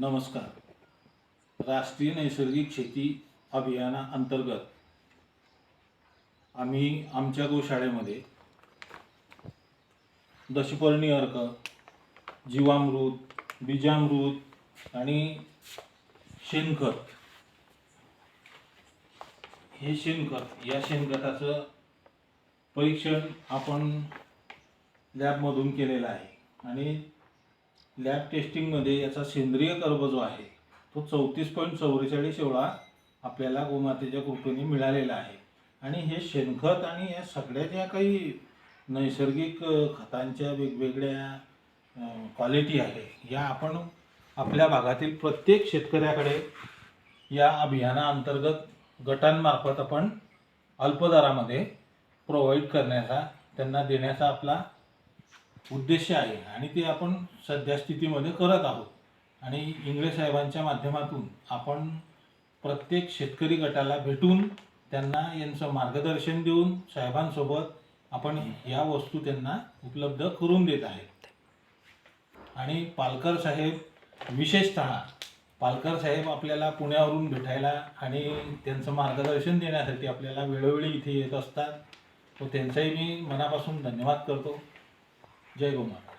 नमस्कार. राष्ट्रीय नैसर्गिक शेती अभियाना अंतर्गत आम्ही आमच्या गोशाळेमध्ये दशपर्णी अर्क जीवामृत बीजामृत आणि शेणखत. हे शेणखत या शेणखताचं परीक्षण आपण लॅबमधून केलेलं आहे. आणि लॅब टेस्टिंगमध्ये याचा सेंद्रिय कर्ब जो आहे तो चौतीस पॉईंट चौवेचाळीस एवढा आपल्याला गोमातेच्या कृपेने मिळालेला आहे. आणि हे शेणखत आणि या सगळ्या ज्या काही नैसर्गिक खतांच्या वेगवेगळ्या क्वालिटी आहे या आपण आपल्या भागातील प्रत्येक शेतकऱ्याकडे या अभियानाअंतर्गत गटांमार्फत आपण अल्पदरामध्ये प्रोव्हाइड करण्याचा त्यांना देण्याचा आपला उद्देश आहे आणि ते आपण सध्या स्थितीमध्ये करत आहोत. आणि इंगळे साहेबांच्या माध्यमातून आपण प्रत्येक शेतकरी गटाला भेटून त्यांना यांचं मार्गदर्शन देऊन साहेबांसोबत आपण या वस्तू त्यांना उपलब्ध करून देत आहेत आणि पालकर साहेब विशेषत पालकर साहेब आपल्याला पुण्यावरून भेटायला आणि त्यांचं मार्गदर्शन देण्यासाठी आपल्याला वेळोवेळी इथे येत असतात. तो त्यांचाही मी मनापासून धन्यवाद करतो. जय गोमाता